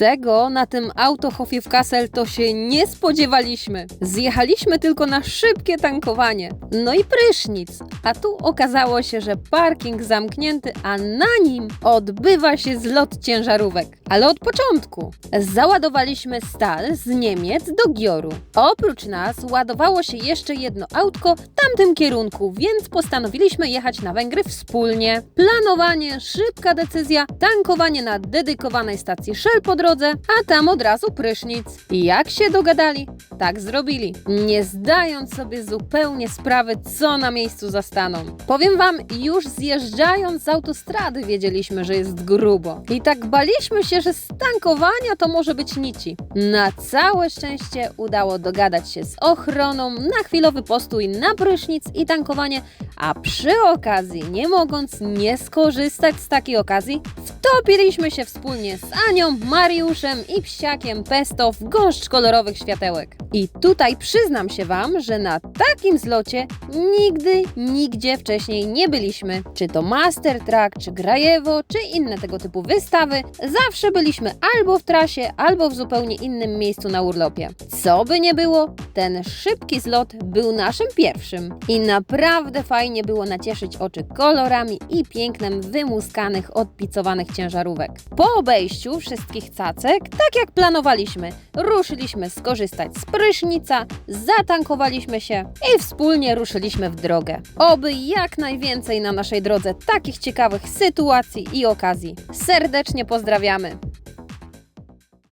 Tego na tym autohofie w Kassel to się nie spodziewaliśmy. Zjechaliśmy tylko na szybkie tankowanie. No i prysznic. A tu okazało się, że parking zamknięty, a na nim odbywa się zlot ciężarówek. Ale od początku. Załadowaliśmy stal z Niemiec do Gioru. Oprócz nas ładowało się jeszcze jedno autko w tamtym kierunku, więc postanowiliśmy jechać na Węgry wspólnie. Planowanie, szybka decyzja, tankowanie na dedykowanej stacji Shell po drodze, a tam od razu prysznic. Jak się dogadali, tak zrobili, nie zdając sobie zupełnie sprawy, co na miejscu zastaną. Powiem wam, już zjeżdżając z autostrady wiedzieliśmy, że jest grubo. I tak baliśmy się, że z tankowania to może być nici. Na całe szczęście udało dogadać się z ochroną na chwilowy postój na prysznic i tankowanie, a przy okazji, nie mogąc nie skorzystać z takiej okazji, wtopiliśmy się wspólnie z Anią, Mariuszem i psiakiem Pesto w gąszcz kolorowych światełek. I tutaj przyznam się Wam, że na takim zlocie nigdy, nigdzie wcześniej nie byliśmy. Czy to Master Track, czy Grajewo, czy inne tego typu wystawy, zawsze byliśmy albo w trasie, albo w zupełnie innym miejscu na urlopie. Co by nie było, ten szybki zlot był naszym pierwszym. I naprawdę fajnie było nacieszyć oczy kolorami i pięknem wymuskanych, odpicowanych ciężarówek. Po obejściu wszystkich cacek, tak jak planowaliśmy, ruszyliśmy skorzystać z prysznica, zatankowaliśmy się i wspólnie ruszyliśmy w drogę. Oby jak najwięcej na naszej drodze takich ciekawych sytuacji i okazji. Serdecznie pozdrawiamy.